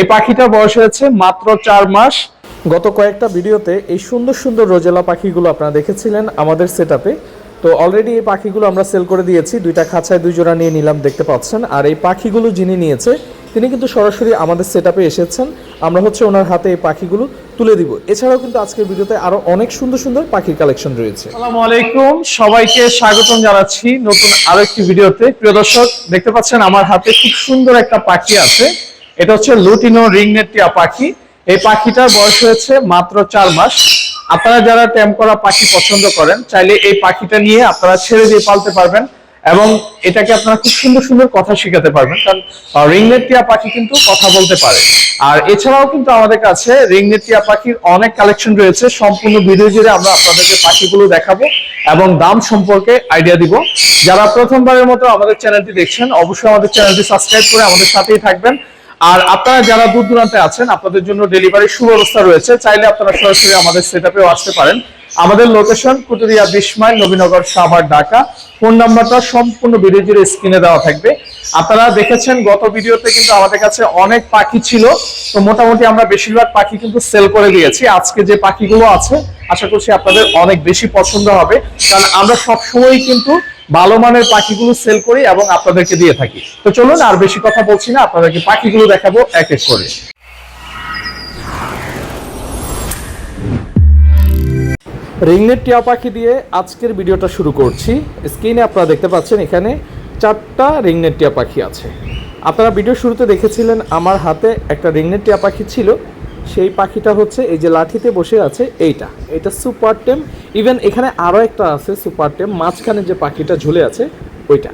এই পাখিটার বয়স হয়েছে মাত্র চার মাস। গত কয়েকটা ভিডিওতে এই সুন্দর সুন্দর রোজেলা পাখিগুলো আপনারা দেখেছিলেন আমাদের সেট তো অলরেডি এই পাখিগুলো আমরা সেল করে দিয়েছি, দুইটা খাঁচায় দুই জোড়া নিয়ে নিলাম, দেখতে পাচ্ছেন। আর এই পাখিগুলো যিনি নিয়েছে, তিনি কিন্তু সরাসরি আমাদের সেট এসেছেন। আমরা হচ্ছে ওনার হাতে এই পাখিগুলো তুলে দিব। এছাড়াও কিন্তু আজকের ভিডিওতে আরও অনেক সুন্দর সুন্দর পাখির কালেকশন রয়েছে। আসসালামু আলাইকুম, সবাইকে স্বাগতম জানাচ্ছি নতুন আরও একটি ভিডিওতে। প্রিয় দর্শক, দেখতে পাচ্ছেন আমার হাতে খুব সুন্দর একটা পাখি আছে। এটা হচ্ছে লুটিনো রিংনেট টিয়া পাখি। এই পাখিটার বয়স হয়েছে মাত্র চার মাস। আপনারা যারা ট্যাম করা পাখি পছন্দ করেন, চাইলে এই পাখিটা নিয়ে আপনারা ছেড়ে দিয়ে পালতে পারবেন এবং এটাকে আপনারা খুব সুন্দর সুন্দর কথা শেখাতে পারবেন, কারণ রিংনেট টিয়া পাখি কিন্তু কথা বলতে পারে। আর এছাড়াও কিন্তু আমাদের কাছে রিংনেট টিয়া পাখির অনেক কালেকশন রয়েছে। সম্পূর্ণ ভিডিও জুড়ে আমরা আপনাদেরকে পাখিগুলো দেখাবো এবং দাম সম্পর্কে আইডিয়া দিব। যারা প্রথমবারের মতো আমাদের চ্যানেলটি দেখছেন, অবশ্যই আমাদের চ্যানেলটি সাবস্ক্রাইব করে আমাদের সাথেই থাকবেন। আর আপনারা যারা দূর দূরান্তে আছেন, আপনাদের জন্য ডেলিভারির সুব্যবস্থা রয়েছে। চাইলে আপনারা সরাসরি আমাদের সেট আসতে পারেন। আমাদের লোকেশন কুটুরিয়া বিশ নবীনগর, সাভার, ঢাকা। ফোন নাম্বারটা সম্পূর্ণ ভিডিও স্ক্রিনে দেওয়া থাকবে। আপনারা দেখেছেন, গত ভিডিওতে কিন্তু আমাদের কাছে অনেক পাখি ছিল। তো মোটামুটি আমরা বেশিরভাগ পাখি কিন্তু সেল করে দিয়েছি। আজকে যে পাখিগুলো আছে, আশা করছি আপনাদের অনেক বেশি পছন্দ হবে। কারণ আমরা সবসময় কিন্তু ভালো মানের পাখিগুলো সেল করি এবং আপনাদেরকে দিয়ে থাকি। তো চলুন আর বেশি কথা বলছি না, আপনাদেরকে পাখিগুলো দেখাবো এক এক করে। রিংনেট টিয়া পাখি দিয়ে আজকের ভিডিওটা শুরু করছি। স্ক্রিনে আপনারা দেখতে পাচ্ছেন এখানে চারটা রিংনেট টিয়া পাখি আছে। আপনারা ভিডিও শুরুতে দেখেছিলেন আমার হাতে একটা রিংনেট টিয়া পাখি ছিল। সেই পাখিটা হচ্ছে এই যে লাঠিতে বসে আছে এইটা, এটা সুপার টেম। ইভেন এখানে আরও একটা আছে সুপার টেম, মাঝখানে যে পাখিটা ঝুলে আছে, ওইটা।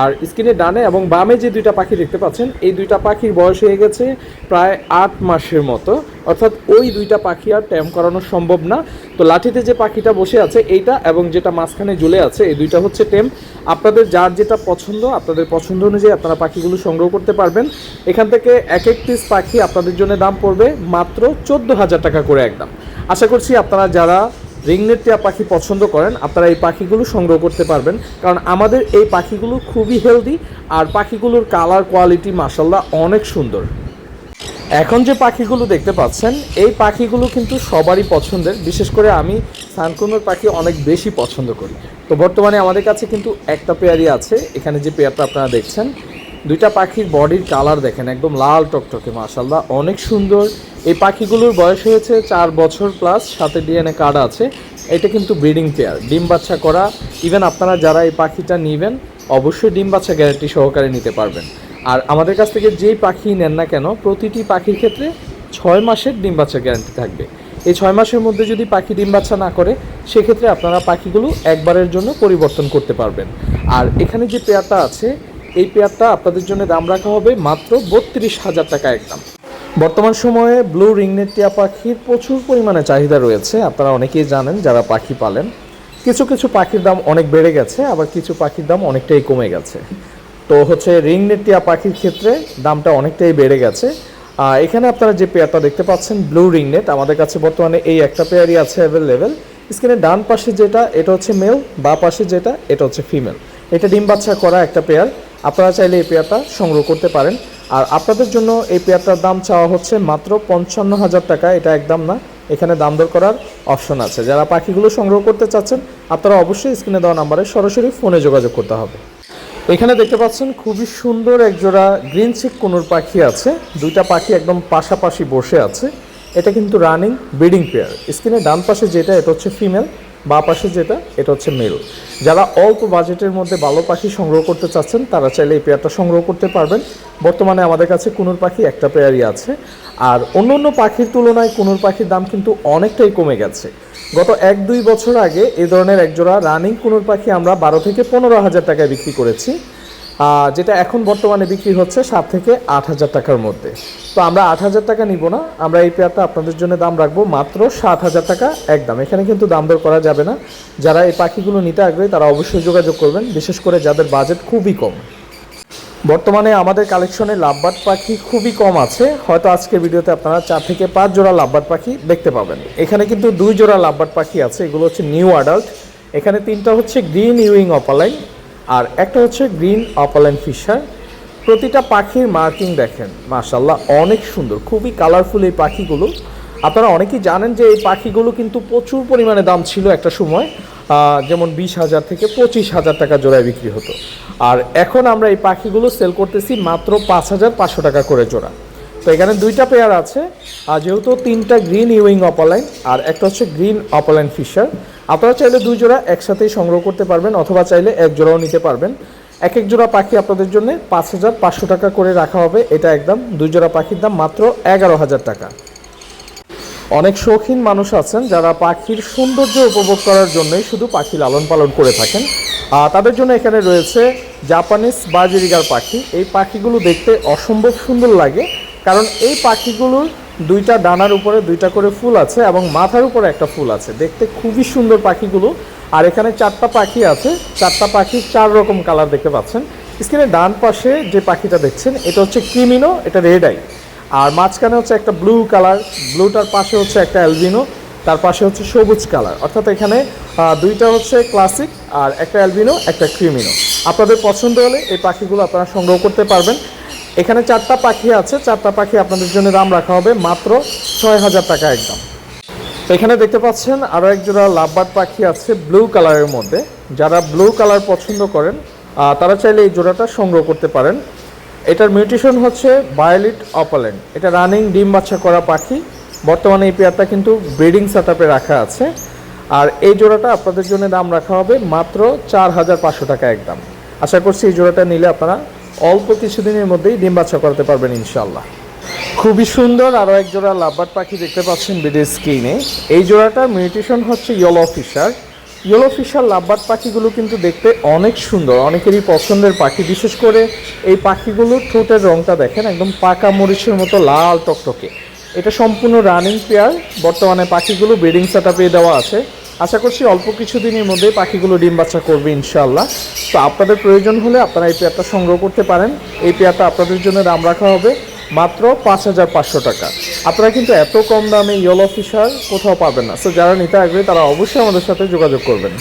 আর স্ক্রিনে ডানে এবং বামে যে দুইটা পাখি দেখতে পাচ্ছেন, এই দুইটা পাখির বয়স হয়ে গেছে প্রায় আট মাসের মতো। অর্থাৎ ওই দুইটা পাখি আর ট্যাম করানো সম্ভব না। তো লাঠিতে যে পাখিটা বসে আছে, এইটা এবং যেটা মাঝখানে ঝুলে আছে, এই দুইটা হচ্ছে টেম আপনাদের যার যেটা পছন্দ, আপনাদের পছন্দ অনুযায়ী আপনারা পাখিগুলো সংগ্রহ করতে পারবেন। এখান থেকে এক এক পিস পাখি আপনাদের জন্য দাম পড়বে মাত্র চোদ্দ হাজার টাকা করে একদম। আশা করছি আপনারা যারা রিংনেট টিয়া পাখি পছন্দ করেন, আপনারা এই পাখিগুলো সংগ্রহ করতে পারবেন। কারণ আমাদের এই পাখিগুলো খুবই হেলদি আর পাখিগুলোর কালার কোয়ালিটি মাসাল্লাহ অনেক সুন্দর। এখন যে পাখিগুলো দেখতে পাচ্ছেন, এই পাখিগুলো কিন্তু সবারই পছন্দের। বিশেষ করে আমি সানকুনোর পাখি অনেক বেশি পছন্দ করি। তো বর্তমানে আমাদের কাছে কিন্তু একটা পেয়ারই আছে। এখানে যে পেয়ারটা আপনারা দেখছেন, দুইটা পাখির বডির কালার দেখেন, একদম লাল টকটকে মাশাল্লাহ অনেক সুন্দর। এই পাখিগুলোর বয়স হয়েছে চার বছর প্লাস সাথে ডিএনএ কার্ড আছে। এটা কিন্তু ব্রিডিং পেয়ার, ডিম বাচ্চা করা। ইভেন আপনারা যারা এই পাখিটা নেবেন, অবশ্যই ডিম বাচ্চা গ্যারান্টি সহকারে নিতে পারবেন। আর আমাদের কাছ থেকে যেই পাখি নেন না কেন, প্রতিটি পাখির ক্ষেত্রে ছয় মাসের ডিম বাচ্চা গ্যারান্টি থাকবে। এই ছয় মাসের মধ্যে যদি পাখি ডিম বাচ্চা না করে, সেক্ষেত্রে আপনারা পাখিগুলো একবারের জন্য পরিবর্তন করতে পারবেন। আর এখানে যে পেয়ারটা আছে, এই পেয়ারটা আপনাদের জন্য দাম রাখা হবে মাত্র বত্রিশ হাজার টাকা একদম। বর্তমান সময়ে ব্লু রিংনেট টিয়া পাখির প্রচুর পরিমাণে চাহিদা রয়েছে। আপনারা অনেকেই জানেন যারা পাখি পালেন। কিছু কিছু পাখির দাম অনেক বেড়ে গেছে, আবার কিছু পাখির দাম অনেকটাই কমে গেছে। তো হচ্ছে রিংনেট টিয়া পাখির ক্ষেত্রে দামটা অনেকটাই বেড়ে গেছে। এখানে আপনারা যে পেয়ারটা দেখতে পাচ্ছেন, ব্লু রিংনেট আমাদের কাছে বর্তমানে এই একটা পেয়ারই আছে অ্যাভেলেবেল স্ক্রিনের ডান পাশে যেটা, এটা হচ্ছে মেল বা পাশে যেটা, এটা হচ্ছে ফিমেল এটা ডিম বাচ্চা করা একটা পেয়ার। আপনারা চাইলে এই পেয়ারটা সংগ্রহ করতে পারেন। আর আপনাদের জন্য এই পেয়ারটার দাম চাওয়া হচ্ছে মাত্র পঞ্চান্ন হাজার টাকা। এটা একদম না। এখানে দাম দর করার অপশন আছে। যারা পাখিগুলো সংগ্রহ করতে চাচ্ছেন, আপনারা অবশ্যই স্ক্রিনে দেওয়া নাম্বারে সরাসরি ফোনে যোগাযোগ করতে হবে। এখানে দেখতে পাচ্ছেন খুবই সুন্দর একজোড়া গ্রিন চিক কোনুর পাখি আছে। দুইটা পাখি একদম পাশাপাশি বসে আছে। এটা কিন্তু রানিং ব্রিডিং পেয়ার। স্ক্রিনের ডান পাশে যেটা, এটা হচ্ছে ফিমেল। বা পাশে যেটা, এটা হচ্ছে মেল যারা অল্প বাজেটের মধ্যে ভালো পাখি সংগ্রহ করতে চাচ্ছেন, তারা চাইলে এই পেয়ারটা সংগ্রহ করতে পারবেন। বর্তমানে আমাদের কাছে কুনুর পাখি একটা পেয়ারই আছে। আর অন্য অন্য পাখির তুলনায় কুনুর পাখির দাম কিন্তু অনেকটাই কমে গেছে। গত এক দুই বছর আগে এ ধরনের একজোড়া রানিং কুনুর পাখি আমরা বারো থেকে পনেরো হাজার টাকায় বিক্রি করেছি। যেটা এখন বর্তমানে বিক্রি হচ্ছে সাত থেকে আট হাজার টাকার মধ্যে। তো আমরা আট হাজার টাকা নিব না, আমরা এই পেয়ারটা আপনাদের জন্য দাম রাখব মাত্র সাত হাজার টাকা একদম। এখানে কিন্তু দাম দর করা যাবে না। যারা এই পাখিগুলো নিতে আগ্রহী, তারা অবশ্যই যোগাযোগ করবেন, বিশেষ করে যাদের বাজেট খুবই কম। বর্তমানে আমাদের কালেকশনে লাভবাট পাখি খুবই কম আছে। হয়তো আজকের ভিডিওতে আপনারা চার থেকে পাঁচ জোড়া লাভবাট পাখি দেখতে পাবেন। এখানে কিন্তু দুই জোড়া লাভবাট পাখি আছে, এগুলো হচ্ছে নিউ অ্যাডাল্ট। এখানে তিনটা হচ্ছে গ্রিন ইউইং অপালাইন। আর একটা হচ্ছে গ্রিন অপালাইন ফিশার। প্রতিটা পাখির মার্কিং দেখেন মাশাল্লাহ অনেক সুন্দর, খুবই কালারফুল এই পাখিগুলো। আপনারা অনেকেই জানেন যে এই পাখিগুলো কিন্তু প্রচুর পরিমাণে দাম ছিল একটা সময় যেমন বিশ হাজার থেকে পঁচিশ হাজার টাকা জোড়ায় বিক্রি হতো। আর এখন আমরা এই পাখিগুলো সেল করতেছি মাত্র পাঁচ হাজার পাঁচশো টাকা করে জোড়া। তো এখানে দুইটা পেয়ার আছে, আর যেহেতু তিনটা গ্রিন ইউইং অপালাইন আর একটা হচ্ছে গ্রিন অপালাইন ফিশার আপনারা চাইলে দুই জোড়া একসাথেই সংগ্রহ করতে পারবেন, অথবা চাইলে এক জোড়াও নিতে পারবেন। এক এক জোড়া পাখি আপনাদের জন্য পাঁচ হাজার পাঁচশো টাকা করে রাখা হবে। এটা একদম দুই জোড়া পাখির দাম মাত্র এগারো হাজার টাকা। অনেক শৌখিন মানুষ আছেন যারা পাখির সৌন্দর্য উপভোগ করার জন্যই শুধু পাখি লালন পালন করে থাকেন। তাদের জন্য এখানে রয়েছে জাপানিজ বাজিরিগার পাখি। এই পাখিগুলো দেখতে অসম্ভব সুন্দর লাগে, কারণ এই পাখিগুলোর দুইটা ডানার উপরে দুইটা করে ফুল আছে এবং মাথার উপরে একটা ফুল আছে। দেখতে খুবই সুন্দর পাখিগুলো। আর এখানে চারটা পাখি আছে। চারটা পাখির চার রকম কালার দেখতে পাচ্ছেন। স্ক্রিনে ডান পাশে যে পাখিটা দেখছেন, এটা হচ্ছে ক্রিমিনো, এটা রেড আই। আর মাঝখানে হচ্ছে একটা ব্লু কালার, ব্লুটার পাশে হচ্ছে একটা অ্যালবিনো, তার পাশে হচ্ছে সবুজ কালার। অর্থাৎ এখানে দুইটা হচ্ছে ক্লাসিক আর একটা অ্যালবিনো, একটা ক্রিমিনো। আপনাদের পছন্দ হলে এই পাখিগুলো আপনারা সংগ্রহ করতে পারবেন। এখানে চারটা পাখি আছে, চারটা পাখি আপনাদের জন্য দাম রাখা হবে মাত্র ছয় হাজার টাকা একদম। তো এখানে দেখতে পাচ্ছেন আরও এক জোড়া লাভবার্ড পাখি আছে ব্লু কালারের মধ্যে। যারা ব্লু কালার পছন্দ করেন তারা চাইলে এই জোড়াটা সংগ্রহ করতে পারেন। এটার মিউটেশন হচ্ছে বায়োলিট অপালেন্ট। এটা রানিং ডিম বাচ্চা করা পাখি। বর্তমানে এই পেয়ারটা কিন্তু ব্রিডিং সেট রাখা আছে। আর এই জোড়াটা আপনাদের জন্য দাম রাখা হবে মাত্র চার হাজার পাঁচশো টাকা একদম। আশা করছি এই জোড়াটা নিলে আপনারা অল্প কিছুদিনের মধ্যেই ডিম বাচ্চা করাতে পারবেন ইনশাল্লাহ খুবই সুন্দর আরও এক জোড়া লাভবার্ড পাখি দেখতে পাচ্ছেন বিডের স্ক্রিনে। এই জোড়াটার মিউটেশন হচ্ছে yellow Fischer. Yellow Fischer lovebird পাখিগুলো কিন্তু দেখতে অনেক সুন্দর, অনেকেরই পছন্দের পাখি। বিশেষ করে এই পাখিগুলোর ঠোঁটের রংটা দেখেন, একদম পাকা মরিচের মতো লাল টকটকে। এটা সম্পূর্ণ রানিং পেয়ার, বর্তমানে পাখিগুলো ব্রিডিং সেট দেওয়া আছে। আশা করছি অল্প কিছুদিনের মধ্যেই পাখিগুলো ডিম বাচ্চা করবে ইনশাল্লাহ তো আপনাদের প্রয়োজন হলে আপনারা এই পেয়ারটা সংগ্রহ করতে পারেন। এই পেয়ারটা আপনাদের জন্য দাম রাখা হবে মাত্র পাঁচ হাজার পাঁচশো টাকা। আপনারা কিন্তু এত কম দামে ইয়েলো ফিশার কোথাও পাবেন না। সো যারা নিতে আগ্রহী, তারা অবশ্যই আমাদের সাথে যোগাযোগ করবেন।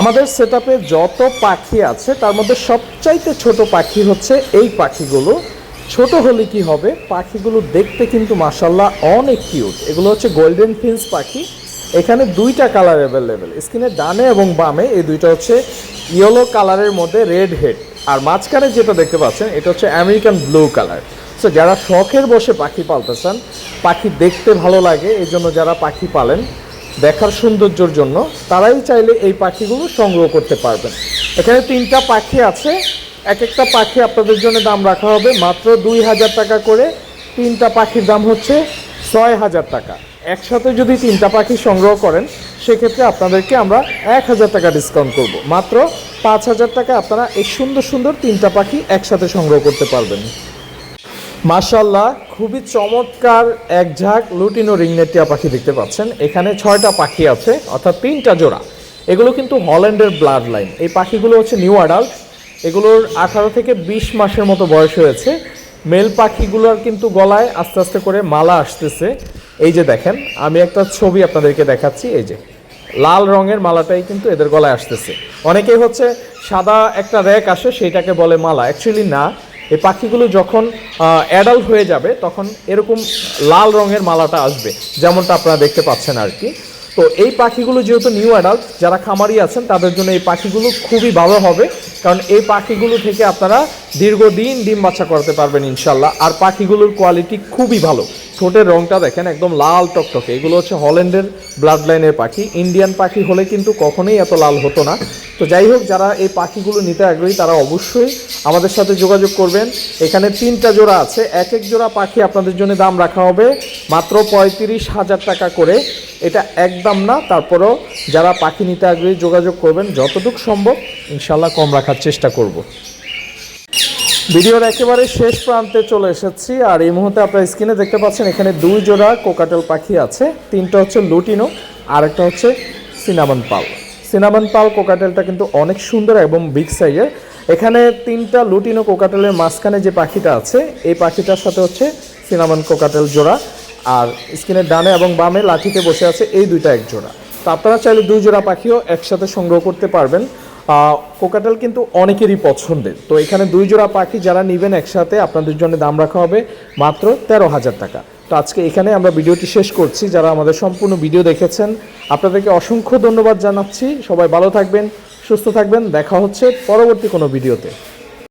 আমাদের সেট যত পাখি আছে, তার মধ্যে সবচাইতে ছোট পাখি হচ্ছে এই পাখিগুলো। ছোট হলে কি হবে? পাখিগুলো দেখতে কিন্তু মাসাল্লাহ অনেক কিউট এগুলো হচ্ছে গোল্ডেন ফিন্স পাখি। এখানে দুইটা কালার অ্যাভেলেবেল স্ক্রিনে ডানে এবং বামে। এই দুইটা হচ্ছে ইয়েলো কালারের মধ্যে রেড হেড আর মাঝখানে যেটা দেখতে পাচ্ছেন, এটা হচ্ছে আমেরিকান ব্লু কালার সো যারা শখের বসে পাখি পালতে চান, পাখি দেখতে ভালো লাগে, এই জন্য যারা পাখি পালেন, দেখার সৌন্দর্যের জন্য, তারাই চাইলে এই পাখিগুলো সংগ্রহ করতে পারবেন। এখানে তিনটা পাখি আছে। এক একটা পাখি আপনাদের জন্য দাম রাখা হবে মাত্র দুই হাজার টাকা করে। তিনটা পাখির দাম হচ্ছে ছয় হাজার টাকা। একসাথে যদি তিনটা পাখি সংগ্রহ করেন, সেক্ষেত্রে আপনাদেরকে আমরা এক হাজার টাকা ডিসকাউন্ট করব। মাত্র পাঁচ হাজার টাকা আপনারা এই সুন্দর সুন্দর তিনটা পাখি একসাথে সংগ্রহ করতে পারবেন। মাশাল্লাহ খুবই চমৎকার এক ঝাঁক লুটিনো রিংনেট টিয়া পাখি দেখতে পাচ্ছেন। এখানে ছয়টা পাখি আছে, অর্থাৎ তিনটা জোড়া। এগুলো কিন্তু হল্যান্ডের ব্লাড লাইন এই পাখিগুলো হচ্ছে নিউ অ্যাডাল্ট। এগুলোর আঠারো থেকে বিশ মাসের মতো বয়স হয়েছে। মেল পাখিগুলোর কিন্তু গলায় আস্তে আস্তে করে মালা আসতেছে। এই যে দেখেন, আমি একটা ছবি আপনাদেরকে দেখাচ্ছি, এই যে। লাল রঙের মালাটাই কিন্তু এদের গলায় আসতেছে। অনেকেই হচ্ছে সাদা একটা র্যাক আসে, সেইটাকে বলে মালা। অ্যাকচুয়ালি না। এই পাখিগুলো যখন অ্যাডাল্ট হয়ে যাবে, তখন এরকম লাল রঙের মালাটা আসবে, যেমনটা আপনারা দেখতে পাচ্ছেন আর কি। তো এই পাখিগুলো যেহেতু নিউ অ্যাডাল্ট যারা খামারি আছেন, তাদের জন্য এই পাখিগুলো খুবই ভালো হবে। কারণ এই পাখিগুলো থেকে আপনারা দীর্ঘদিন ডিম বাচ্চা করতে পারবেন ইনশাল্লাহ। আর পাখিগুলোর কোয়ালিটি খুবই ভালো। ঠোঁটের রংটা দেখেন, একদম লাল টকটকে। এগুলো হচ্ছে হল্যান্ডের ব্লাড লাইনের পাখি। ইন্ডিয়ান পাখি হলে কিন্তু কখনোই এত লাল হতো না। তো যাই হোক, যারা এই পাখিগুলো নিতে আগ্রহী, তারা অবশ্যই আমাদের সাথে যোগাযোগ করবেন। এখানে তিনটা জোড়া আছে। এক এক জোড়া পাখি আপনাদের জন্য দাম রাখা হবে মাত্র পঁয়ত্রিশ হাজার টাকা করে। এটা একদম না, তারপরেও যারা পাখি নিতে আগ্রহী যোগাযোগ করবেন, যতটুকু সম্ভব ইনশাল্লাহ কম রাখার চেষ্টা করব। ভিডিওর একেবারে শেষ প্রান্তে চলে এসেছি, আর এই মুহূর্তে আপনার স্ক্রিনে দেখতে পাচ্ছেন, এখানে দুই জোড়া কোকাটেল পাখি আছে, তিনটা হচ্ছে লুটিনো আর একটা হচ্ছে সিনামন পাল। সিনামন পাল কোকাটেলটা কিন্তু অনেক সুন্দর এবং বিগ সাইজের। এখানে তিনটা লুটিনো কোকাটেলের মাঝখানে যে পাখিটা আছে, এই পাখিটার সাথে হচ্ছে সিনামন কোকাটেল জোড়া। আর স্ক্রিনের ডানে এবং বামে লাঠিতে বসে আছে এই দুইটা এক জোড়া। তো আপনারা চাইলে দুই জোড়া পাখিও একসাথে সংগ্রহ করতে পারবেন। কোকাটেল কিন্তু অনেকেরই পছন্দের। তো এখানে দুই জোড়া পাখি যারা নেবেন একসাথে, আপনাদের জন্য দাম রাখা হবে মাত্র তেরো হাজার টাকা। তো আজকে এখানে আমরা ভিডিওটি শেষ করছি। যারা আমাদের সম্পূর্ণ ভিডিও দেখেছেন, আপনাদেরকে অসংখ্য ধন্যবাদ জানাচ্ছি। সবাই ভালো থাকবেন, সুস্থ থাকবেন। দেখা হচ্ছে পরবর্তী কোনো ভিডিওতে।